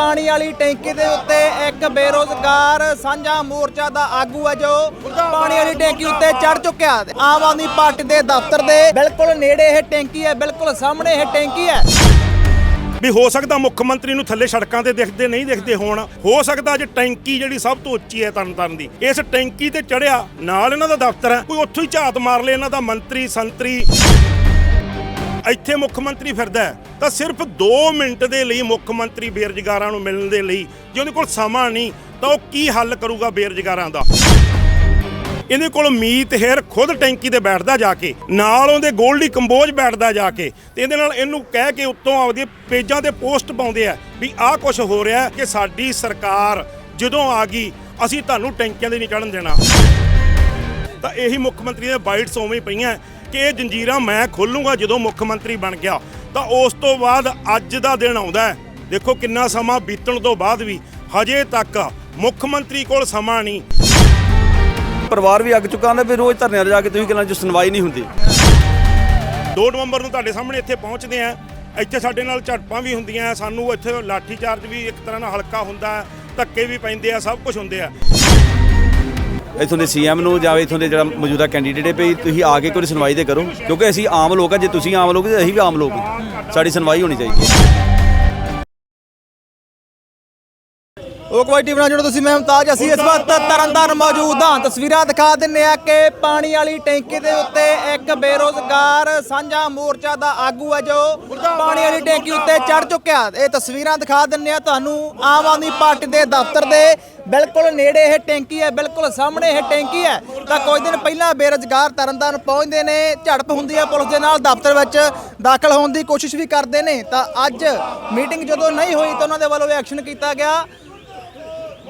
ਪਾਣੀ ਵਾਲੀ ਟੈਂਕੀ ਦੇ ਉੱਤੇ ਇੱਕ ਬੇਰੋਜ਼ਗਾਰ ਸਾਂਝਾ ਮੋਰਚਾ ਦਾ ਆਗੂ ਹੈ ਜੋ ਪਾਣੀ ਵਾਲੀ ਟੈਂਕੀ ਉੱਤੇ ਚੜ ਚੁੱਕਿਆ ਆਮ ਆਦਮੀ ਪਾਰਟੀ ਦੇ ਦਫ਼ਤਰ ਦੇ ਬਿਲਕੁਲ ਨੇੜੇ ਇਹ ਟੈਂਕੀ ਹੈ, ਬਿਲਕੁਲ ਸਾਹਮਣੇ ਇਹ ਟੈਂਕੀ ਹੈ। ਵੀ ਹੋ ਸਕਦਾ ਮੁੱਖ ਮੰਤਰੀ ਨੂੰ ਥੱਲੇ ਸੜਕਾਂ ਤੇ ਦਿਖਦੇ ਨਹੀਂ ਦਿਖਦੇ ਹੋਣ। ਹੋ ਸਕਦਾ ਅੱਜ ਟੈਂਕੀ ਜਿਹੜੀ ਸਭ ਤੋਂ ਉੱਚੀ ਹੈ ਤਰਨਤਾਰਨ ਦੀ। ਇਸ ਟੈਂਕੀ ਤੇ ਚੜਿਆ ਨਾਲ ਇਹਨਾਂ ਦਾ ਦਫ਼ਤਰ ਹੈ। ਕੋਈ ਉੱਥੋਂ ਹੀ ਝਾਤ ਮਾਰ ਲੇ ਇਹਨਾਂ ਦਾ ਮੰਤਰੀ, ਸੰਤਰੀ। ਇੱਥੇ ਮੁੱਖ ਮੰਤਰੀ ਫਿਰਦਾ ਹੈ। ਤਾਂ ਸਿਰਫ 2 ਮਿੰਟ ਦੇ ਲਈ ਮੁੱਖ ਮੰਤਰੀ ਬੇਰੁਜ਼ਗਾਰਾਂ ਨੂੰ ਮਿਲਣ ਦੇ ਲਈ ਜੇ ਉਹਦੇ ਕੋਲ ਸਮਾਂ ਨਹੀਂ, ਤਾਂ ਉਹ ਕੀ ਹੱਲ ਕਰੂਗਾ ਬੇਰੁਜ਼ਗਾਰਾਂ ਦਾ? ਇਹਦੇ ਕੋਲ ਮੀਤ ਹੇਰ ਖੁਦ ਟੈਂਕੀ ਤੇ ਬੈਠਦਾ ਜਾ ਕੇ, ਨਾਲ ਉਹਦੇ ਗੋਲਡੀ ਕੰਬੋਜ ਬੈਠਦਾ ਜਾ ਕੇ, ਤੇ ਇਹਦੇ ਨਾਲ ਇਹਨੂੰ ਕਹਿ ਕੇ ਉੱਤੋਂ ਆਪਦੇ ਪੇਜਾਂ ਤੇ ਪੋਸਟ ਪਾਉਂਦੇ ਆ ਵੀ ਆਹ ਕੁਝ ਹੋ ਰਿਹਾ ਕਿ ਸਾਡੀ ਸਰਕਾਰ ਜਦੋਂ ਆ ਗਈ, ਅਸੀਂ ਤੁਹਾਨੂੰ ਟੈਂਕੀਆਂ ਦੇ ਨਹੀਂ ਚੜਨ ਦੇਣਾ। ਤਾਂ ਇਹੀ ਮੁੱਖ ਮੰਤਰੀ ਦੇ ਬਾਈਟਸ ਉਵੇਂ ਪਈਆਂ। ਕਿ ਇਹ ਜੰਜੀਰਾਂ ਮੈਂ ਖੋਲੂੰਗਾ ਜਦੋਂ ਮੁੱਖ ਮੰਤਰੀ ਬਣ ਗਿਆ। ਤਾਂ ਉਸ ਤੋਂ ਬਾਅਦ ਅੱਜ ਦਾ ਦਿਨ ਆਉਂਦਾ ਹੈ। ਦੇਖੋ ਕਿੰਨਾ ਸਮਾਂ ਬੀਤਣ ਤੋਂ ਬਾਅਦ ਵੀ ਹਜੇ ਤੱਕ ਮੁੱਖ ਮੰਤਰੀ ਕੋਲ ਸਮਾਂ ਨਹੀਂ। ਪਰਿਵਾਰ ਵੀ ਅੱਗ ਚੁੱਕਾ ਨਾ ਵੀ ਰੋਜ਼ ਧਰਨਿਆਂ 'ਤੇ ਜਾ ਕੇ ਤੁਸੀਂ ਕਿਹਨਾਂ ਚ ਸੁਣਵਾਈ ਨਹੀਂ ਹੁੰਦੀ। 2 ਨਵੰਬਰ ਨੂੰ ਤੁਹਾਡੇ ਸਾਹਮਣੇ ਇੱਥੇ ਪਹੁੰਚਦੇ ਆ ਇੱਥੇ ਸਾਡੇ ਨਾਲ ਝੜਪਾਂ ਵੀ ਹੁੰਦੀਆਂ ਸਾਨੂੰ ਇੱਥੇ ਲਾਠੀ ਚਾਰਜ ਵੀ ਇੱਕ ਤਰ੍ਹਾਂ ਨਾਲ ਹਲਕਾ ਹੁੰਦਾ ਧੱਕੇ ਵੀ ਪੈਂਦੇ ਆ ਸਭ ਕੁਝ ਹੁੰਦੇ ਆ। ਇੱਥੋਂ ਦੇ ਸੀਐਮ ਨੂੰ ਜਾਂ ਇੱਥੋਂ ਦੇ ਜਿਹੜਾ ਮੌਜੂਦਾ ਕੈਂਡੀਡੇਟ ਹੈ ਵੀ ਤੁਸੀਂ ਆ ਕੇ ਕੋਈ ਸੁਣਵਾਈ ਤੇ ਕਰੋ, ਕਿਉਂਕਿ ਅਸੀਂ ਆਮ ਲੋਕ ਆ, ਜੇ ਤੁਸੀਂ ਆਮ ਲੋਕ ਤੇ ਅਸੀਂ ਵੀ ਆਮ ਲੋਕ ਹਾਂ। ਸਾਡੀ ਸੁਣਵਾਈ ਹੋਣੀ ਚਾਹੀਦੀ ਹੈ ਉਹ ਕੁਆਲਿਟੀ ਬਣਾ ਜਿਹੜਾ ਤੁਸੀਂ, ਮੈਂ ਮੁਮਤਾਜ, ਅਸੀਂ ਇਸ ਵਕਤ ਤਰਨਤਾਰਨ ਮੌਜੂਦ ਹਾਂ। ਤਸਵੀਰਾਂ ਦਿਖਾ ਦਿੰਨੇ ਆ ਕਿ ਪਾਣੀ ਵਾਲੀ ਟੈਂਕੀ ਦੇ ਉੱਤੇ ਇੱਕ ਬੇਰੋਜ਼ਗਾਰ ਸਾਂਝਾ ਮੋਰਚਾ ਦਾ ਆਗੂ ਹੈ ਜੋ ਪਾਣੀ ਵਾਲੀ ਟੈਂਕੀ ਉੱਤੇ ਚੜ ਚੁੱਕਿਆ। ਇਹ ਤਸਵੀਰਾਂ ਦਿਖਾ ਦਿੰਨੇ ਆ ਤੁਹਾਨੂੰ ਆਮ ਆਦਮੀ ਪਾਰਟੀ ਦੇ ਦਫ਼ਤਰ ਦੇ। ਬਿਲਕੁਲ ਨੇੜੇ ਇਹ ਟੈਂਕੀ ਹੈ, ਬਿਲਕੁਲ ਸਾਹਮਣੇ ਇਹ ਟੈਂਕੀ ਹੈ। ਤਾਂ ਕੁਝ ਦਿਨ ਪਹਿਲਾਂ ਬੇਰੋਜ਼ਗਾਰ ਤਰਨਤਾਰਨ ਪਹੁੰਚਦੇ ਨੇ, ਝੜਪ ਹੁੰਦੀ ਹੈ ਪੁਲਿਸ ਦੇ ਨਾਲ, ਦਫ਼ਤਰ ਵਿੱਚ ਦਾਖਲ ਹੋਣ ਦੀ ਕੋਸ਼ਿਸ਼ ਵੀ ਕਰਦੇ ਨੇ। ਤਾਂ ਅੱਜ ਮੀਟਿੰਗ ਜਦੋਂ ਨਹੀਂ ਹੋਈ ਤਾਂ ਉਹਨਾਂ ਦੇ ਵੱਲੋਂ ਐਕਸ਼ਨ ਕੀਤਾ ਗਿਆ।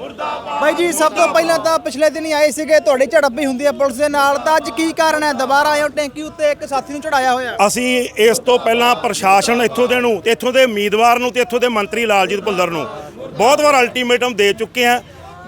ਬਾਈ ਜੀ ਸਭ ਤੋਂ ਪਹਿਲਾਂ ਤਾਂ ਪਿਛਲੇ ਦਿਨ ਹੀ ਆਏ ਸੀਗੇ ਤੁਹਾਡੀ ਝੜਪ ਵੀ ਹੁੰਦੀ ਹੈ ਪੁਲਿਸ ਦੇ ਨਾਲ ਤਾਂ ਅੱਜ ਕੀ ਕਾਰਨ ਹੈ? ਦੁਬਾਰਾ ਆਏ ਹੋ ਟੈਂਕੀ ਉੱਤੇ ਇੱਕ ਸਾਥੀ ਨੂੰ ਚੜਾਇਆ ਹੋਇਆ। ਅਸੀਂ ਇਸ ਤੋਂ ਪਹਿਲਾਂ ਪ੍ਰਸ਼ਾਸਨ ਇੱਥੋਂ ਦੇ ਨੂੰ ਤੇ ਇੱਥੋਂ ਦੇ ਉਮੀਦਵਾਰ ਨੂੰ ਤੇ ਇੱਥੋਂ ਦੇ ਮੰਤਰੀ ਲਾਲਜੀਤ ਭੁੱਲਰ ਨੂੰ ਬਹੁਤ ਵਾਰ ਅਲਟੀਮੇਟਮ ਦੇ ਚੁੱਕੇ ਹਾਂ।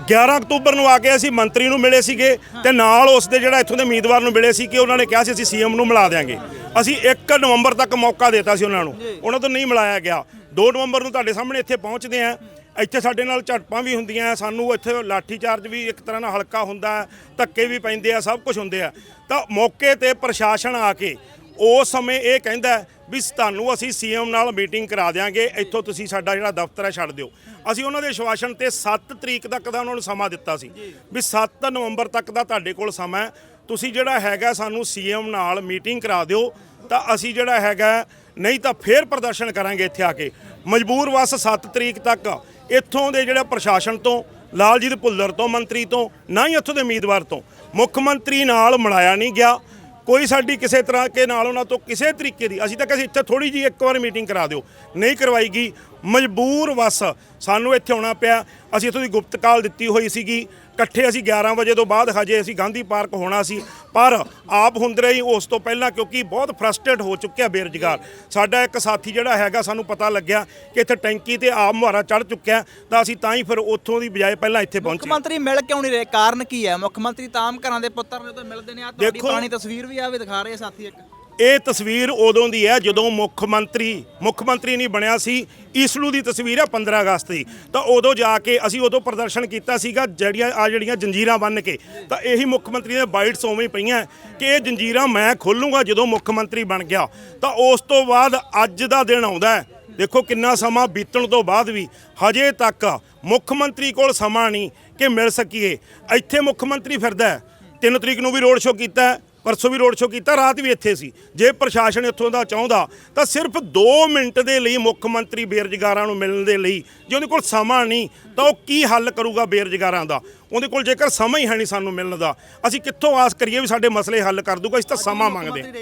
11 ਅਕਤੂਬਰ ਨੂੰ ਆ ਕੇ ਅਸੀਂ ਮੰਤਰੀ ਨੂੰ ਮਿਲੇ ਸੀਗੇ ਤੇ ਨਾਲ ਉਸ ਦੇ ਜਿਹੜਾ ਇੱਥੋਂ ਦੇ ਉਮੀਦਵਾਰ ਨੂੰ ਮਿਲੇ ਸੀ ਕਿ ਉਹਨਾਂ ਨੇ ਕਿਹਾ ਸੀ ਅਸੀਂ ਸੀਐਮ ਨੂੰ ਮਿਲਾ ਦਿਆਂਗੇ। ਅਸੀਂ 1 ਨਵੰਬਰ ਤੱਕ ਮੌਕਾ ਦਿੱਤਾ ਸੀ ਉਹਨਾਂ ਨੂੰ। ਉਹਨਾਂ ਤੋਂ ਨਹੀਂ ਮਿਲਾਇਆ ਗਿਆ। 2 ਨਵੰਬਰ ਨੂੰ ਤੁਹਾਡੇ ਸਾਹਮਣੇ ਇੱਥੇ ਪਹੁੰਚਦੇ ਆ ਇੱਥੇ ਸਾਡੇ ਨਾਲ ਝੜਪਾਂ ਵੀ ਹੁੰਦੀਆਂ ਸਾਨੂੰ ਇੱਥੇ ਲਾਠੀ ਚਾਰਜ ਵੀ ਇੱਕ ਤਰ੍ਹਾਂ ਨਾਲ ਹਲਕਾ ਹੁੰਦਾ ਧੱਕੇ ਵੀ ਪੈਂਦੇ ਆ ਸਭ ਕੁਝ ਹੁੰਦੇ ਆ। ਤਾਂ ਮੌਕੇ ਤੇ ਪ੍ਰਸ਼ਾਸਨ ਆ ਕੇ ਉਸ ਸਮੇਂ ਇਹ ਕਹਿੰਦਾ ਵੀ ਤੁਹਾਨੂੰ ਅਸੀਂ ਸੀਐਮ ਨਾਲ ਮੀਟਿੰਗ ਕਰਾ ਦਿਆਂਗੇ ਇੱਥੋਂ ਤੁਸੀਂ ਸਾਡਾ ਜਿਹੜਾ ਦਫ਼ਤਰ ਹੈ ਛੱਡ ਦਿਓ। ਅਸੀਂ ਉਹਨਾਂ ਦੇ ਸ਼ਵਾਸਨ ਤੇ 7 ਤਰੀਕ ਤੱਕ ਦਾ ਉਹਨਾਂ ਨੂੰ ਸਮਾਂ ਦਿੱਤਾ ਸੀ ਵੀ 7 ਨਵੰਬਰ ਤੱਕ ਦਾ ਤੁਹਾਡੇ ਕੋਲ ਸਮਾਂ ਤੁਸੀਂ ਜਿਹੜਾ ਹੈਗਾ ਸਾਨੂੰ ਸੀਐਮ ਨਾਲ ਮੀਟਿੰਗ ਕਰਾ ਦਿਓ ਤਾਂ ਅਸੀਂ ਜਿਹੜਾ ਹੈਗਾ ਨਹੀਂ ਤਾਂ ਫੇਰ ਪ੍ਰਦਰਸ਼ਨ ਕਰਾਂਗੇ ਇੱਥੇ ਆ ਕੇ। ਮਜਬੂਰ ਵਸ 7 ਤਰੀਕ ਤੱਕ। ਇੱਥੋਂ ਦੇ ਜਿਹੜਾ ਪ੍ਰਸ਼ਾਸਨ ਤੋਂ, ਲਾਲਜੀਤ ਭੁੱਲਰ ਤੋਂ, ਮੰਤਰੀ ਤੋਂ, ਨਾ ਹੀ ਇੱਥੋਂ ਦੇ ਉਮੀਦਵਾਰ ਤੋਂ, ਮੁੱਖ ਮੰਤਰੀ ਨਾਲ ਮਿਲਾਇਆ ਨਹੀਂ ਗਿਆ। ਕੋਈ ਸਾਡੀ ਕਿਸੇ ਤਰ੍ਹਾਂ ਕੇ ਨਾਲ ਉਹਨਾਂ ਤੋਂ ਕਿਸੇ ਤਰੀਕੇ ਦੀ, ਅਸੀਂ ਤਾਂ ਕਿਸੇ ਇੱਥੇ ਥੋੜੀ ਜੀ ਇੱਕ ਵਾਰ ਮੀਟਿੰਗ ਕਰਾ ਦਿਓ। ਨਹੀਂ ਕਰਵਾਈ ਗਈ। ਮਜਬੂਰ ਵਸ ਸਾਨੂੰ ਇੱਥੇ ਆਉਣਾ ਪਿਆ। ਅਸੀਂ ਇੱਥੋਂ ਦੀ ਗੁਪਤ ਕਾਲ ਦਿੱਤੀ ਹੋਈ ਸੀਗੀ। ਇਕੱਠੇ ਅਸੀਂ 11 ਵਜੇ ਤੋਂ ਬਾਅਦ ਹਜੇ ਅਸੀਂ ਗਾਂਧੀ ਪਾਰਕ ਹੋਣਾ ਸੀ। ਪਰ ਆਪ ਹੁੰਦੇ ਰਹੀ ਉਸ ਤੋਂ ਪਹਿਲਾਂ ਕਿਉਂਕਿ ਬਹੁਤ ਫਰਸਟ੍ਰੇਟ ਹੋ ਚੁੱਕਿਆ ਬੇਰੁਜ਼ਗਾਰ। ਸਾਡਾ ਇੱਕ ਸਾਥੀ ਜਿਹੜਾ ਹੈਗਾ ਸਾਨੂੰ ਪਤਾ ਲੱਗਿਆ ਕਿ ਇੱਥੇ ਟੈਂਕੀ ਤੇ ਆਪ ਮੁਹਾਰਾ ਚੜ ਚੁੱਕਿਆ ਤਾਂ ਅਸੀਂ ਤਾਂ ਹੀ ਫਿਰ ਉੱਥੋਂ ਦੀ ਬਜਾਏ ਪਹਿਲਾਂ ਇੱਥੇ ਮੁੱਖ ਪਹੁੰਚੇ। ਮੰਤਰੀ ਮਿਲ ਕਿਉਂ ਨਹੀਂ ਰਹੇ? ਕਾਰਨ ਕੀ ਹੈ? ਮੁੱਖ ਮੰਤਰੀ ਤਾਂ ਆਮ ਘਰਾਂ ਦੇ ਪੁੱਤਰ ਨੇ ਤਾਂ ਮਿਲਦੇ ਨੇ ਆ। ਤੁਹਾਡੀ ਦੇਖੋ- ਪੁਰਾਣੀ ਤਸਵੀਰ ਵੀ ਆਵੇ ਦਿਖਾ ਰਹੇ ਸਾਥੀ ਇੱਕ। ਇਹ ਤਸਵੀਰ ਉਦੋਂ ਦੀ ਹੈ ਜਦੋਂ ਮੁੱਖ ਮੰਤਰੀ ਮੁੱਖ ਮੰਤਰੀ ਨਹੀਂ ਬਣਿਆ ਸੀ ਈਸਲੂ ਦੀ ਤਸਵੀਰ ਹੈ 15 ਅਗਸਤ ਦੀ। ਤਾਂ ਉਦੋਂ ਜਾ ਕੇ ਅਸੀਂ ਉਦੋਂ ਪ੍ਰਦਰਸ਼ਨ ਕੀਤਾ ਸੀਗਾ ਜਿਹੜੀਆਂ ਆ ਜਿਹੜੀਆਂ ਜੰਜੀਰਾਂ ਬੰਨ ਕੇ। ਤਾਂ ਇਹੀ ਮੁੱਖ ਮੰਤਰੀ ਦੇ ਬਾਈਟਸ ਉਵੇਂ ਪਈਆਂ ਕਿ ਇਹ ਜੰਜੀਰਾਂ ਮੈਂ ਖੋਲੂੰਗਾ ਜਦੋਂ ਮੁੱਖ ਮੰਤਰੀ ਬਣ ਗਿਆ। ਤਾਂ ਉਸ ਤੋਂ ਬਾਅਦ ਅੱਜ ਦਾ ਦਿਨ ਆਉਂਦਾ ਹੈ। ਦੇਖੋ ਕਿੰਨਾ ਸਮਾਂ ਬੀਤਣ ਤੋਂ ਬਾਅਦ ਵੀ ਹਜੇ ਤੱਕ ਮੁੱਖ ਮੰਤਰੀ ਕੋਲ ਸਮਾਂ ਨਹੀਂ ਕਿ ਮਿਲ ਸਕੀਏ। ਇੱਥੇ ਮੁੱਖ ਮੰਤਰੀ ਫਿਰਦਾ ਹੈ। 3 ਤਰੀਕ ਨੂੰ ਵੀ ਰੋਡ ਸ਼ੋਅ ਕੀਤਾ ਪਰਸੋਂ ਵੀ ਰੋਡ ਸ਼ੋਅ ਕੀਤਾ ਰਾਤ ਵੀ ਇੱਥੇ ਸੀ। ਜੇ ਪ੍ਰਸ਼ਾਸਨ ਇੱਥੋਂ ਦਾ ਚਾਹੁੰਦਾ ਤਾਂ ਸਿਰਫ 2 ਮਿੰਟ ਦੇ ਲਈ ਮੁੱਖ ਮੰਤਰੀ ਬੇਰੁਜ਼ਗਾਰਾਂ ਨੂੰ ਮਿਲਣ ਦੇ ਲਈ ਜੇ ਉਹਦੇ ਕੋਲ ਸਮਾਂ ਨਹੀਂ ਤਾਂ ਉਹ ਕੀ ਹੱਲ ਕਰੂਗਾ ਬੇਰੁਜ਼ਗਾਰਾਂ ਦਾ? ਉਹਦੇ ਕੋਲ ਜੇਕਰ ਸਮਾਂ ਹੀ ਹੈ ਨਹੀਂ ਸਾਨੂੰ ਮਿਲਣ ਦਾ ਅਸੀਂ ਕਿੱਥੋਂ ਆਸ ਕਰੀਏ ਵੀ ਸਾਡੇ ਮਸਲੇ ਹੱਲ ਕਰ ਦੂਗਾ ਅਸੀਂ ਤਾਂ ਸਮਾਂ ਮੰਗਦੇ ਹਾਂ।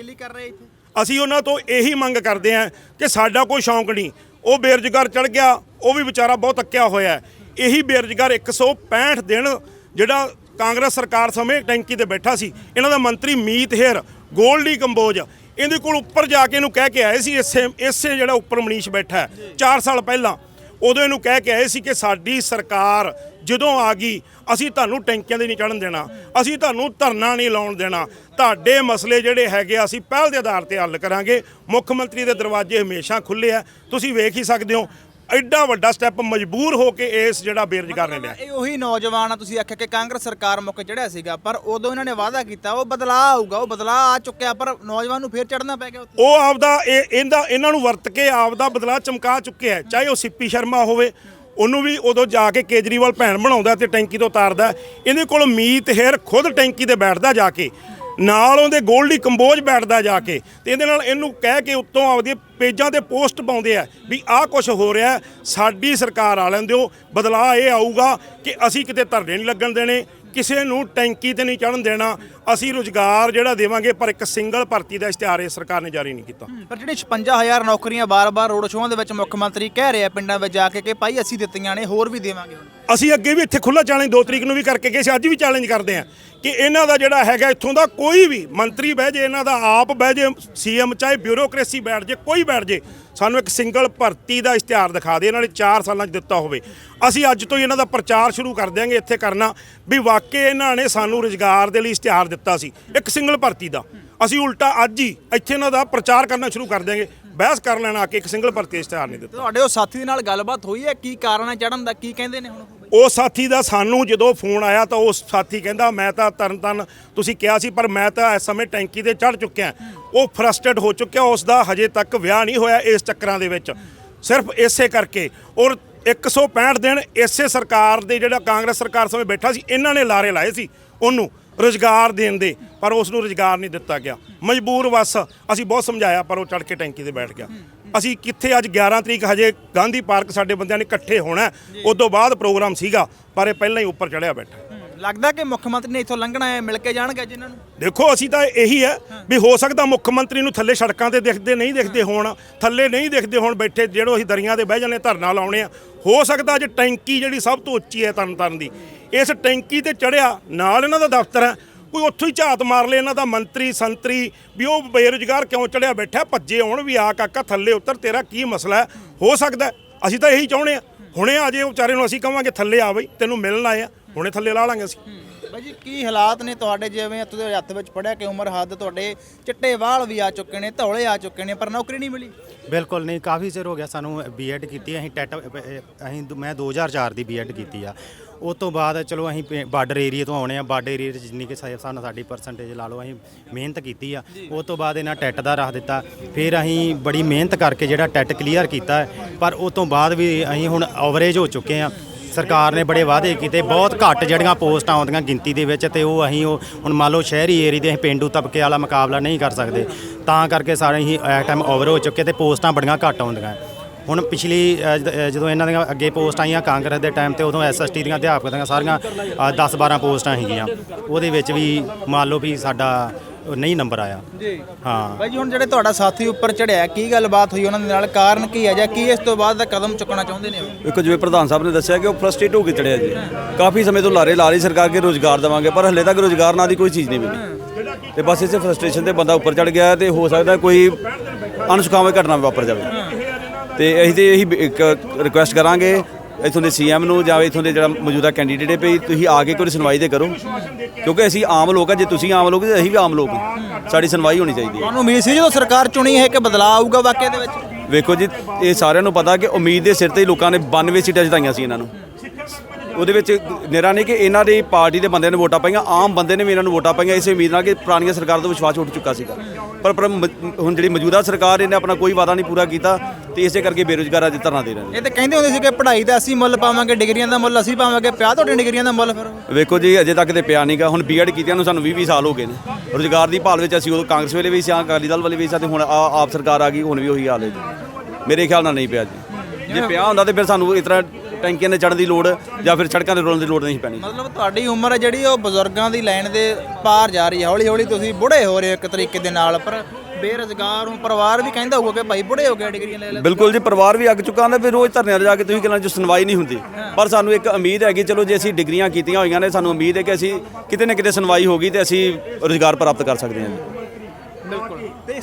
ਅਸੀਂ ਉਹਨਾਂ ਤੋਂ ਇਹੀ ਮੰਗ ਕਰਦੇ ਹਾਂ ਕਿ ਸਾਡਾ ਕੋਈ ਸ਼ੌਂਕ ਨਹੀਂ। ਉਹ ਬੇਰੁਜ਼ਗਾਰ ਚੜ ਗਿਆ ਉਹ ਵੀ ਵਿਚਾਰਾ ਬਹੁਤ ਅੱਕਿਆ ਹੋਇਆ ਹੈ। ਇਹੀ ਬੇਰੁਜ਼ਗਾਰ 165 ਦਿਨ ਜਿਹੜਾ ਕਾਂਗਰਸ ਸਰਕਾਰ ਸਮੇਂ ਟੈਂਕੀ ਤੇ ਬੈਠਾ ਸੀ। ਇਹਨਾਂ ਦਾ ਮੰਤਰੀ ਮੀਤ ਹੇਰ ਗੋਲਡੀ ਕੰਬੋਜ। ਇਹਦੇ ਕੋਲ ਉੱਪਰ ਜਾ ਕੇ ਇਹਨੂੰ ਕਹਿ ਕੇ ਆਏ ਸੀ ਇਸੇ ਇਸੇ ਜਿਹੜਾ ਉੱਪਰ ਮਨੀਸ਼ ਬੈਠਾ ਹੈ 4 ਸਾਲ ਪਹਿਲਾਂ। ਉਦੋਂ ਇਹਨੂੰ ਕਹਿ ਕੇ ਆਏ ਸੀ ਕਿ ਸਾਡੀ ਸਰਕਾਰ ਜਦੋਂ ਆ ਗਈ ਅਸੀਂ ਤੁਹਾਨੂੰ ਟੈਂਕੀਆਂ ਦੇ ਨਹੀਂ ਚੜਨ ਦੇਣਾ ਅਸੀਂ ਤੁਹਾਨੂੰ ਧਰਨਾ ਨਹੀਂ ਲਾਉਣ ਦੇਣਾ। ਤੁਹਾਡੇ ਮਸਲੇ ਜਿਹੜੇ ਹੈਗੇ ਆ, ਅਸੀਂ ਪਹਿਲ ਦੇ ਆਧਾਰ ਤੇ ਹੱਲ ਕਰਾਂਗੇ। ਮੁੱਖ ਮੰਤਰੀ ਦੇ ਦਰਵਾਜ਼ੇ ਹਮੇਸ਼ਾ ਖੁੱਲੇ ਆ। ਤੁਸੀਂ ਵੇਖ ਹੀ ਸਕਦੇ ਹੋ ਐਡਾ ਵੱਡਾ ਸਟੈਪ ਮਜਬੂਰ ਹੋ ਕੇ ਇਸ ਜਿਹੜਾ ਬੇਰੁਜ਼ਗਾਰ ਨੇ ਲਿਆ ਇਹ ਉਹੀ ਨੌਜਵਾਨ ਆ ਤੁਸੀਂ ਆਖਿਆ ਕਿ ਕਾਂਗਰਸ ਸਰਕਾਰ ਮੁੱਕ ਚੜਿਆ ਸੀਗਾ ਪਰ ਉਦੋਂ ਇਹਨਾਂ ਨੇ ਵਾਅਦਾ ਕੀਤਾ ਉਹ ਬਦਲਾਅ ਆਊਗਾ ਉਹ ਬਦਲਾਅ ਆ ਚੁੱਕਿਆ ਪਰ ਨੌਜਵਾਨ ਨੂੰ ਫੇਰ ਚੜਨਾ ਪੈ ਗਿਆ ਉਹ ਆਪਦਾ ਇਹ ਇਹਦਾ ਇਹਨਾਂ ਨੂੰ ਵਰਤ ਕੇ ਆਪਦਾ ਬਦਲਾ ਚਮਕਾ ਚੁੱਕਿਆ ਹੈ। ਚਾਹੇ ਉਹ ਸਿੱਪੀ ਸ਼ਰਮਾ ਹੋਵੇ ਉਹਨੂੰ ਵੀ ਉਦੋਂ ਜਾ ਕੇ ਕੇਜਰੀਵਾਲ ਭੈਣ ਬਣਾਉਂਦਾ ਤੇ ਟੈਂਕੀ ਤੋਂ ਉਤਾਰਦਾ ਇਹਦੇ ਕੋਲ ਮੀਤ ਹੇਰ ਖੁਦ ਟੈਂਕੀ ਤੇ ਬੈਠਦਾ ਜਾ ਕੇ ਨਾਲ ਉਹਦੇ ਗੋਲਡੀ ਕੰਬੋਜ ਬੈਠਦਾ ਜਾ ਕੇ ਤੇ ਇਹਦੇ ਨਾਲ ਇਹਨੂੰ ਕਹਿ ਕੇ ਉੱਤੋਂ ਆਪਦੇ ਪੇਜਾਂ ਤੇ ਪੋਸਟ ਪਾਉਂਦੇ ਆ ਵੀ ਆਹ ਕੁਝ ਹੋ ਰਿਹਾ, ਸਾਡੀ ਸਰਕਾਰ ਆ ਲੈਣ ਦਿਓ, ਬਦਲਾਅ ਇਹ ਆਊਗਾ ਕਿ ਅਸੀਂ ਕਿਤੇ ਧਰਨੇ ਨਹੀਂ ਲੱਗਣ ਦੇਣੇ ਕਿਸੇ ਨੂੰ ਟੈਂਕੀ ਤੇ ਨਹੀਂ ਚੜਨ ਦੇਣਾ ਅਸੀਂ ਰੁਜ਼ਗਾਰ ਜਿਹੜਾ ਦੇਵਾਂਗੇ ਪਰ ਇੱਕ ਸਿੰਗਲ ਭਰਤੀ ਦਾ ਇਸ਼ਤਿਹਾਰ ਇਹ ਸਰਕਾਰ ਨੇ ਜਾਰੀ ਨਹੀਂ ਕੀਤਾ। ਪਰ ਜਿਹੜੀ 56000 ਨੌਕਰੀਆਂ ਬਾਰ-ਬਾਰ ਰੋਡ ਸ਼ੋਆਂ ਦੇ ਵਿੱਚ ਮੁੱਖ ਮੰਤਰੀ ਕਹਿ ਰਹੇ ਆ ਪਿੰਡਾਂ ਵਿੱਚ ਜਾ ਕੇ ਕਿ ਭਾਈ ਅਸੀਂ ਦਿੱਤੀਆਂ ਨੇ ਹੋਰ ਵੀ ਦੇਵਾਂਗੇ ਅਸੀਂ ਅੱਗੇ ਵੀ ਇੱਥੇ ਖੁੱਲਾ ਚੈਲੰਜ 2 ਤਰੀਕ ਨੂੰ ਵੀ ਕਰਕੇ ਗਏ ਸੀ ਅੱਜ ਵੀ ਚੈਲੰਜ ਕਰਦੇ ਆ ਕਿ ਇਹਨਾਂ ਦਾ ਜਿਹੜਾ ਹੈਗਾ ਇੱਥੋਂ ਦਾ ਕੋਈ ਵੀ ਮੰਤਰੀ ਬਹਿ ਜੇ ਇਹਨਾਂ ਦਾ ਆਪ ਬਹਿ ਜੇ ਸੀਐਮ ਚਾਹੇ ਬਿਊਰੋਕ੍ਰੇਸੀ ਬੈਠ ਜੇ ਕੋਈ ਬੈਠ ਜੇ ਸਾਨੂੰ ਇੱਕ ਸਿੰਗਲ ਭਰਤੀ ਦਾ ਇਸ਼ਤਿਹਾਰ ਦਿਖਾ ਦੇ, ਇਹਨਾਂ ਨੇ 4 ਸਾਲਾਂ 'ਚ ਦਿੱਤਾ ਹੋਵੇ। ਅਸੀਂ ਅੱਜ ਤੋਂ ਹੀ ਇਹਨਾਂ ਦਾ ਪ੍ਰਚਾਰ ਸ਼ੁਰੂ ਕਰ ਦਿਆਂਗੇ ਇੱਥੇ ਕਰਨਾ, ਵੀ ਵਾਕਈ ਇਹਨਾਂ ਨੇ ਸਾਨੂੰ ਰੁਜ਼ਗਾਰ ਦੇ ਲਈ ਇਸ਼ਤਿਹਾਰ ਦਿੱਤਾ ਸੀ, ਇੱਕ ਸਿੰਗਲ ਭਰਤੀ ਦਾ। ਅਸੀਂ ਉਲਟਾ ਅੱਜ ਹੀ ਇੱਥੇ ਇਹਨਾਂ ਦਾ ਪ੍ਰਚਾਰ ਕਰਨਾ ਸ਼ੁਰੂ ਕਰ ਦਿਆਂਗੇ, ਬਹਿਸ ਕਰ ਲੈਣਾ ਆ ਕੇ ਇੱਕ ਸਿੰਗਲ ਭਰਤੀ ਇਸ਼ਤਿਹਾਰ ਨਹੀਂ ਦਿੱਤਾ। ਤੁਹਾਡੇ ਉਹ ਸਾਥੀ ਦੇ ਨਾਲ ਗੱਲਬਾਤ ਹੋਈ ਹੈ? ਕੀ ਕਾਰਨ ਹੈ ਚੜਨ ਦਾ? ਕੀ ਕਹਿੰਦੇ ਨੇ ਹੁਣ? ਉਹ? ਸਾਥੀ ਦਾ ਸਾਨੂੰ ਜਦੋਂ ਫੋਨ ਆਇਆ ਤਾਂ ਉਹ ਸਾਥੀ ਕਹਿੰਦਾ, ਮੈਂ ਤਾਂ ਤਰਨ ਤਰਨ ਤੁਸੀਂ ਕਿਹਾ ਸੀ, ਪਰ ਮੈਂ ਤਾਂ ਇਸ ਸਮੇਂ ਟੈਂਕੀ ਤੇ ਚੜ ਚੁੱਕਿਆ ਉਹ ਫਰਸਟ੍ਰੇਟ ਹੋ ਚੁੱਕਿਆ, ਉਸ ਦਾ ਹਜੇ ਤੱਕ ਵਿਆਹ ਨਹੀਂ ਹੋਇਆ ਇਸ ਚੱਕਰਾਂ ਦੇ ਵਿੱਚ। ਸਿਰਫ ਇਸੇ ਕਰਕੇ। ਔਰ 165 ਦਿਨ ਇਸੇ ਸਰਕਾਰ ਦੇ ਜਿਹੜਾ ਕਾਂਗਰਸ ਸਰਕਾਰ ਸਮੇਂ ਬੈਠਾ ਸੀ, ਇਹਨਾਂ ਨੇ ਲਾਰੇ ਲਾਏ ਸੀ ਉਹਨੂੰ ਰੁਜ਼ਗਾਰ ਦੇਣ ਦੇ, ਪਰ ਉਸ ਨੂੰ ਰੁਜ਼ਗਾਰ ਨਹੀਂ ਦਿੱਤਾ ਗਿਆ। ਮਜਬੂਰ ਵਸ ਅਸੀਂ ਬਹੁਤ ਸਮਝਾਇਆ, ਪਰ ਉਹ ਚੜ ਕੇ ਟੈਂਕੀ ਤੇ ਬੈਠ ਗਿਆ। ਅਸੀਂ ਕਿੱਥੇ ਅੱਜ 11 ਤਰੀਕ ਹਜੇ ਗਾਂਧੀ ਪਾਰਕ ਸਾਡੇ ਬੰਦਿਆਂ ਨੇ ਇਕੱਠੇ ਹੋਣਾ। ਉਸ ਤੋਂ ਬਾਅਦ ਪ੍ਰੋਗਰਾਮ ਸੀਗਾ ਪਰ ਇਹ ਪਹਿਲਾਂ ਹੀ ਉੱਪਰ ਚੜਿਆ ਬੈਠਾ। ਲੱਗਦਾ ਕਿ ਮੁੱਖ ਮੰਤਰੀ ਨੇ ਇੱਥੋਂ ਲੰਘਣਾ ਹੈ ਮਿਲ ਕੇ ਜਾਣਗੇ ਇਹਨਾਂ ਨੂੰ? ਦੇਖੋ ਅਸੀਂ ਤਾਂ ਇਹੀ ਹੈ ਵੀ ਹੋ ਸਕਦਾ ਮੁੱਖ ਮੰਤਰੀ ਨੂੰ ਥੱਲੇ ਸੜਕਾਂ ਤੇ ਦਿਖਦੇ ਨਹੀਂ ਦਿਖਦੇ ਹੋਣ ਥੱਲੇ ਨਹੀਂ ਦਿਖਦੇ ਹੋਣ ਬੈਠੇ ਜਿਹੜੋ ਅਸੀਂ ਦਰੀਆਂ ਤੇ ਬਹਿ ਜਾਂਦੇ ਧਰਨਾ ਲਾਉਣੇ ਆ ਹੋ ਸਕਦਾ ਅੱਜ ਟੈਂਕੀ ਜਿਹੜੀ ਸਭ ਤੋਂ ਉੱਚੀ ਹੈ ਤਰਨ ਤਾਰਨ ਦੀ ਇਸ ਟੈਂਕੀ ਤੇ ਚੜਿਆ ਨਾਲ ਇਹਨਾਂ ਦਾ ਦਫ਼ਤਰ ਹੈ ਕੋਈ ਉੱਥੋਂ ਹੀ ਝਾਤ ਮਾਰ ਲੇ ਇਹਨਾਂ ਦਾ ਮੰਤਰੀ ਸੰਤਰੀ ਵੀ ਉਹ ਬੇਰੁਜ਼ਗਾਰ ਕਿਉਂ ਚੜਿਆ ਬੈਠਾ ਭੱਜੇ ਆਉਣ ਵੀ ਆ ਕਾਕਾ ਥੱਲੇ ਉਤਰ ਤੇਰਾ ਕੀ ਮਸਲਾ ਹੈ? ਹੋ ਸਕਦਾ। ਅਸੀਂ ਤਾਂ ਇਹੀ ਚਾਹੁੰਦੇ ਆ ਹੁਣੇ ਆ ਜੇ ਉਹ ਵਿਚਾਰੇ ਨੂੰ ਅਸੀਂ ਕਵਾਂਗੇ ਥੱਲੇ ਆ ਬਈ ਤੈਨੂੰ ਮਿਲਣ ਆਏ ਆ। ਹੁਣੇ ਥੱਲੇ ਲਾ ਲਾਂਗੇ ਅਸੀਂ। ਬਾਈ ਜੀ ਕੀ ਹਾਲਾਤ ਨੇ ਤੁਹਾਡੇ? ਜਿਵੇਂ ਤੁਸੀਂ ਹੱਥ ਵਿੱਚ ਫੜਿਆ ਕਿ ਉਮਰ ਹੱਦ ਤੁਹਾਡੇ ਚਿੱਟੇ ਵਾਲ ਵੀ ਆ ਚੁੱਕੇ ਨੇ ਧੌਲੇ ਆ ਚੁੱਕੇ ਨੇ ਪਰ ਨੌਕਰੀ ਨਹੀਂ ਮਿਲੀ? ਬਿਲਕੁਲ ਨਹੀਂ ਕਾਫੀ ਚਿਰ ਹੋ ਗਿਆ ਸਾਨੂੰ ਬੀਐਡ ਕੀਤੀ ਅਸੀਂ ਟੈਟ ਅਸੀਂ ਦੋ- ਮੈਂ 2004 ਦੀ ਬੀਐਡ ਕੀਤੀ ਆ। ਉਸ ਤੋਂ ਬਾਅਦ ਚਲੋ ਅਸੀਂ ਬਾਰਡਰ ਏਰੀਆ ਤੋਂ ਆਉਣੇ ਆ। ਬਾਰਡਰ ਏਰੀਆ 'ਚ ਜਿੰਨੀ ਕਿ ਸਾਨੂੰ ਸਾਡੀ ਪਰਸੈਂਟੇਜ ਲਾ ਲਓ ਅਸੀਂ ਮਿਹਨਤ ਕੀਤੀ ਆ। ਉਸ ਤੋਂ ਬਾਅਦ ਇਹਨਾਂ ਟੈਟ ਦਾ ਰੱਖ ਦਿੱਤਾ। ਫਿਰ ਅਸੀਂ ਬੜੀ ਮਿਹਨਤ ਕਰਕੇ ਜਿਹੜਾ ਟੈਟ ਕਲੀਅਰ ਕੀਤਾ। ਹੈ, ਪਰ ਉਸ ਤੋਂ ਬਾਅਦ ਵੀ ਅਸੀਂ ਹੁਣ ਐਵਰੇਜ ਹੋ ਚੁੱਕੇ ਆ। ਸਰਕਾਰ ਨੇ ਬੜੇ ਵਾਅਦੇ ਕੀਤੇ। ਬਹੁਤ ਘੱਟ ਜਿਹੜੀਆਂ ਪੋਸਟਾਂ ਆਉਂਦੀਆਂ ਗਿਣਤੀ ਦੇ ਵਿੱਚ ਤੇ ਉਹ ਅਸੀਂ ਉਹ ਹੁਣ ਮੰਨ ਲਓ ਸ਼ਹਿਰੀ ਏਰੀਆ ਦੇ ਅਸੀਂ ਪਿੰਡੂ ਤਬਕੇ ਵਾਲਾ ਮੁਕਾਬਲਾ ਨਹੀਂ ਕਰ ਸਕਦੇ। ਤਾਂ ਕਰਕੇ ਸਾਰੇ ਇਸ ਟਾਈਮ ਓਵਰ ਹੋ ਚੁੱਕੇ ਤੇ ਪੋਸਟਾਂ ਬੜੀਆਂ ਘੱਟ ਆਉਂਦੀਆਂ। ਹੁਣ ਪਿਛਲੀ ਅ, ਜਦ- ਅ, ਜਦੋਂ ਇਹਨਾਂ ਦੀਆਂ ਅੱਗੇ ਪੋਸਟ ਆਈਆਂ ਕਾਂਗਰਸ ਦੇ ਟਾਈਮ ਤੇ ਉਦੋਂ ਐਸਐਸਟੀ ਦੀਆਂ ਅਧਿਆਪਕ ਦੀਆਂ ਸਾਰੀਆਂ 10 12 ਪੋਸਟਾਂ ਸੀਗੀਆਂ ਉਹਦੇ ਵਿੱਚ ਵੀ ਮੰਨ ਲਓ ਵੀ ਸਾਡਾ ਨਹੀਂ ਨੰਬਰ ਆਇਆ। ਜੀ। ਹਾਂ। ਬਾਈ ਜੀ ਹੁਣ ਜਿਹੜੇ ਤੁਹਾਡਾ ਸਾਥੀ ਉੱਪਰ ਚੜਿਆ ਕੀ ਗੱਲਬਾਤ ਹੋਈ ਉਹਨਾਂ ਦੇ ਨਾਲ? ਕਾਰਨ ਕੀ ਹੈ ਜਾਂ ਕੀ ਇਸ ਤੋਂ ਬਾਅਦ ਦਾ ਕਦਮ ਚੁੱਕਣਾ ਚਾਹੁੰਦੇ ਨੇ ਉਹ? ਵੇਖੋ ਜਿਵੇਂ ਪ੍ਰਧਾਨ ਸਾਹਿਬ ਨੇ ਦੱਸਿਆ ਕਿ ਉਹ ਫਰਸਟ੍ਰੇਟ ਹੋ ਕੇ ਚੜਿਆ ਜੀ। ਕਾਫੀ ਸਮੇਂ ਤੋਂ ਲਾਰੇ ਲਾ ਰਹੀ ਸਰਕਾਰ ਕਿ ਰੋਜ਼ਗਾਰ ਦੇਵਾਂਗੇ ਪਰ ਹਲੇ ਤੱਕ ਰੋਜ਼ਗਾਰ ਨਾਂ ਦੀ ਕੋਈ ਚੀਜ਼ ਨਹੀਂ ਮਿਲੀ। ਤੇ ਬਸ ਇਸੇ ਫਰਸਟ੍ਰੇਸ਼ਨ ਤੇ ਬੰਦਾ ਉੱਪਰ ਚੜ ਗਿਆ ਤੇ ਹੋ ਸਕਦਾ ਕੋਈ ਅਨਸੁਖਾਵੀ ਘਟਨਾ ਵਾਪਰ ਜਾਵੇ। ਤੇ ਅਸੀਂ ਤੇ ਇਹੀ ਇੱਕ ਰਿਕੁਐਸਟ ਕਰਾਂਗੇ ਇਥੋਂ ਦੇ ਸੀਐਮ ਨੂੰ ਜਾਂ ਇਥੋਂ ਦੇ ਜਿਹੜਾ ਮੌਜੂਦਾ ਕੈਂਡੀਡੇਟ ਹੈ ਵੀ ਤੁਸੀਂ ਆ ਕੇ ਕੋਈ ਸੁਣਵਾਈ ਤੇ ਕਰੋ। ਕਿਉਂਕਿ ਅਸੀਂ ਆਮ ਲੋਕ ਆ ਜੇ ਤੁਸੀਂ ਆਮ ਲੋਕ ਤੇ ਅਸੀਂ ਵੀ ਆਮ ਲੋਕ। ਸਾਡੀ ਸੁਣਵਾਈ ਹੋਣੀ ਚਾਹੀਦੀ ਹੈ। ਤੁਹਾਨੂੰ ਉਮੀਦ ਸੀ ਜਦੋਂ ਸਰਕਾਰ ਚੁਣੀ ਹੈ ਕਿ ਬਦਲਾਅ ਆਊਗਾ ਵਾਕਿਆ ਦੇ ਵਿੱਚ? ਵੇਖੋ ਜੀ ਇਹ ਸਾਰਿਆਂ ਨੂੰ ਪਤਾ ਕਿ ਉਮੀਦ ਦੇ ਸਿਰ ਤੇ ਹੀ ਲੋਕਾਂ ਨੇ 92 ਸੀਟਾਂ ਜਿਤਾਈਆਂ ਸੀ ਇਹਨਾਂ ਨੂੰ। ਉਹਦੇ ਵਿੱਚ ਨਿਰਾ ਨਹੀਂ ਕਿ ਇਹਨਾਂ ਦੀ ਪਾਰਟੀ ਦੇ ਬੰਦਿਆਂ ਨੇ ਵੋਟਾਂ ਪਾਈਆਂ ਆਮ ਬੰਦੇ ਨੇ ਵੀ ਇਹਨਾਂ ਨੂੰ ਵੋਟਾਂ ਪਾਈਆਂ ਇਸੇ ਉਮੀਦ ਨਾਲ ਕਿ ਪੁਰਾਣੀਆਂ ਸਰਕਾਰ ਤੋਂ ਵਿਸ਼ਵਾਸ ਉੱਠ ਚੁੱਕਾ ਸੀਗਾ। ਪਰ ਪਰ ਹੁਣ ਜਿਹੜੀ ਮੌਜੂਦਾ ਸਰਕਾਰ ਇਹਨੇ ਆਪਣਾ ਕੋਈ ਵਾਅਦਾ ਨਹੀਂ ਪੂਰਾ ਕੀਤਾ। ਤੇ ਇਸੇ ਕਰਕੇ ਬੇਰੁਜ਼ਗਾਰ ਅੱਜ ਧਰਨਾ ਦੇ ਰਹੇ ਨੇ। ਇਹ ਤਾਂ ਕਹਿੰਦੇ ਹੁੰਦੇ ਸੀ ਕਿ ਪੜ੍ਹਾਈ ਦਾ ਅਸੀਂ ਮੁੱਲ ਪਾਵਾਂਗੇ ਡਿਗਰੀਆਂ ਦਾ ਮੁੱਲ ਅਸੀਂ ਪਾਵਾਂਗੇ ਪਿਆ ਤੁਹਾਡੀਆਂ ਡਿਗਰੀਆਂ ਦਾ ਮੁੱਲ। ਫਿਰ ਵੇਖੋ ਜੀ ਅਜੇ ਤੱਕ ਤੇ ਪਿਆ ਨਹੀਂਗਾ ਹੁਣ ਬੀਐਡ ਕੀਤਿਆਂ ਨੂੰ ਸਾਨੂੰ 20 20 ਸਾਲ ਹੋ ਗਏ ਨੇ। ਰੁਜ਼ਗਾਰ ਦੀ ਭਾਲ ਵਿੱਚ ਅਸੀਂ ਉਦੋਂ ਕਾਂਗਰਸ ਵੇਲੇ ਵੀ ਸੀ ਅਕਾਲੀ ਦਲ ਵੇਲੇ ਵੀ ਸੀ ਤੇ ਹੁਣ ਆ- ਆਪ ਸਰਕਾਰ ਆ ਗਈ ਹੁਣ ਵੀ ਉਹੀ ਹਾਲ ਹੈ ਜੀ। ਮੇਰੇ ਖਿਆਲ ਨਾਲ ਨਹੀਂ ਪਿਆ ਜੀ। ਜੇ ਪਿਆ ਹੁੰਦਾ ਤੇ ਫਿਰ ਸਾਨੂੰ ਇਸ ਤਰ੍ਹਾਂ ਟੈਂਕੀਆਂ ਤੇ ਚੜ੍ਹਨ ਦੀ ਲੋੜ ਜਾਂ ਫਿਰ ਸੜਕਾਂ ਤੇ ਰੋਲਣ ਦੀ ਲੋੜ ਨਹੀਂ ਪੈਣੀ। ਮਤਲਬ ਤੁਹਾਡੀ ਉਮਰ ਹੈ ਜਿਹੜੀ ਉਹ ਬਜ਼ੁਰਗਾਂ ਦੀ ਲਾਈਨ ਦੇ ਪਾਰ ਜਾ ਰਹੀ ਹੈ। ਹੌਲੀ ਹੌਲੀ ਤੁਸੀਂ ਬੁੜੇ ਹੋ ਰਹੇ ਹੋ ਇੱਕ ਤਰੀਕੇ ਦੇ ਨਾਲ ਪਰ ਬੇਰੁਜ਼ਗਾਰ ਹੋ ਪਰਿਵਾਰ ਵੀ ਕਹਿੰਦਾ ਹੋਊਗਾ ਕਿ ਭਾਈ ਬੁੜੇ ਹੋ ਗਏ ਡਿਗਰੀਆਂ ਲੈ ਲੈ ਬਿਲਕੁਲ ਜੀ ਪਰਿਵਾਰ ਵੀ ਅੱਗ ਚੁੱਕਾ ਹੁੰਦਾ ਫਿਰ ਰੋਜ਼ ਧਰਨਿਆਂ ਤੇ ਜਾ ਕੇ ਤੁਸੀਂ ਕਹਿੰਦੇ ਜੋ ਸੁਣਵਾਈ ਨਹੀਂ ਹੁੰਦੀ। ਪਰ ਸਾਨੂੰ ਇੱਕ ਉਮੀਦ ਹੈਗੀ ਚਲੋ ਜੇ ਅਸੀਂ ਡਿਗਰੀਆਂ ਕੀਤੀਆਂ ਹੋਈਆਂ ਨੇ ਸਾਨੂੰ ਉਮੀਦ ਹੈ ਕਿ ਅਸੀਂ ਕਿਤੇ ਨਾ ਕਿਤੇ ਸੁਣਵਾਈ ਹੋਗੀ ਤੇ ਅਸੀਂ ਰੁਜ਼ਗਾਰ ਪ੍ਰਾਪਤ ਕਰ ਸਕਦੇ ਹਾਂ ਜੀ।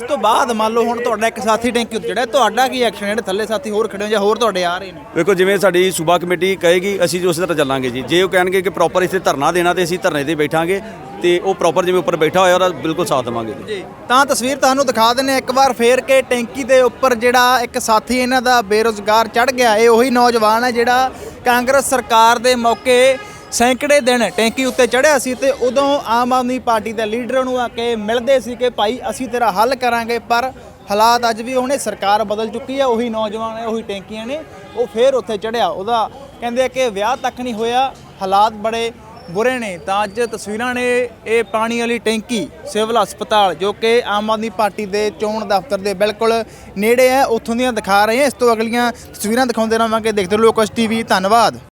ਤੇ ਬਾਅਦ ਮੰਨ ਲਓ ਹੁਣ ਤੁਹਾਡਾ ਇੱਕ ਸਾਥੀ ਟੈਂਕੀ ਉੱਤੇ ਚੜਿਆ ਤੁਹਾਡਾ ਕੀ ਐਕਸ਼ਨ ਜਿਹੜੇ ਥੱਲੇ ਸਾਥੀ ਹੋਰ ਖੜੇ ਹੋ ਜਾਂ ਹੋਰ ਤੁਹਾਡੇ ਆ ਰਹੇ ਨੇ? ਵੇਖੋ ਜਿਵੇਂ ਸਾਡੀ ਸੂਬਾ ਕਮੇਟੀ ਕਹੇਗੀ ਅਸੀਂ ਉਸੇ ਤਰ੍ਹਾਂ ਚੱਲਾਂਗੇ ਜੀ। ਜੇ ਉਹ ਕਹਿਣਗੇ ਕਿ ਪ੍ਰੋਪਰ ਇੱਥੇ ਧਰਨਾ ਦੇਣਾ ਤੇ ਅਸੀਂ ਧਰਨੇ ਤੇ ਬੈਠਾਂਗੇ ਤੇ ਉਹ ਪ੍ਰੋਪਰ ਜਿਵੇਂ ਉੱਪਰ ਬੈਠਾ ਹੋਇਆ ਉਹਦਾ ਬਿਲਕੁਲ ਸਾਥ ਦੇਵਾਂਗੇ ਜੀ। ਤਾਂ ਤਸਵੀਰ ਤੁਹਾਨੂੰ ਦਿਖਾ ਦਿੰਨੇ ਇੱਕ ਵਾਰ ਫੇਰ ਕੇ ਟੈਂਕੀ ਦੇ ਉੱਪਰ ਜਿਹੜਾ ਇੱਕ ਸਾਥੀ ਇਹਨਾਂ ਦਾ ਬੇਰੋਜ਼ਗਾਰ ਚੜ ਗਿਆ ਇਹ ਉਹੀ ਨੌਜਵਾਨ ਹੈ ਜਿਹੜਾ ਕਾਂਗਰਸ ਸਰਕਾਰ ਦੇ ਮੌਕੇ ਸੈਂਕੜੇ ਦਿਨ ਟੈਂਕੀ ਉੱਤੇ ਚੜਿਆ ਸੀ ਤੇ ਉਦੋਂ ਆਮ ਆਦਮੀ ਪਾਰਟੀ ਦੇ ਲੀਡਰ ਨੂੰ ਆ ਕੇ ਮਿਲਦੇ ਸੀ ਕਿ ਭਾਈ ਅਸੀਂ ਤੇਰਾ ਹੱਲ ਕਰਾਂਗੇ, ਪਰ ਹਾਲਾਤ ਅੱਜ ਵੀ ਉਹਨੇ ਸਰਕਾਰ ਬਦਲ ਚੁੱਕੀ ਹੈ ਉਹੀ ਨੌਜਵਾਨ ਹੈ ਉਹੀ ਟੈਂਕੀਆਂ ਨੇ, ਉਹ ਫੇਰ ਉੱਥੇ ਚੜਿਆ ਉਹਦਾ ਕਹਿੰਦੇ ਕਿ ਵਿਆਹ ਤੱਕ ਨਹੀਂ ਹੋਇਆ, ਹਾਲਾਤ ਬੜੇ ਬੁਰੇ ਨੇ। ਤਾਂ ਅੱਜ ਤਸਵੀਰਾਂ ਨੇ ਇਹ ਪਾਣੀ ਵਾਲੀ ਟੈਂਕੀ, ਸਿਵਲ ਹਸਪਤਾਲ, ਜੋ ਕਿ ਆਮ ਆਦਮੀ ਪਾਰਟੀ ਦੇ ਚੋਣ ਦਫ਼ਤਰ ਦੇ ਬਿਲਕੁਲ ਨੇੜੇ ਹੈ, ਉੱਥੋਂ ਦੀਆਂ ਦਿਖਾ ਰਹੇ ਹਾਂ। ਇਸ ਤੋਂ ਅਗਲੀਆਂ ਤਸਵੀਰਾਂ ਦਿਖਾਉਂਦੇ ਰਹਾਂਗੇ। ਦੇਖਦੇ ਰਹੋ ਲੋਕਸ ਟੀਵੀ, ਧੰਨਵਾਦ।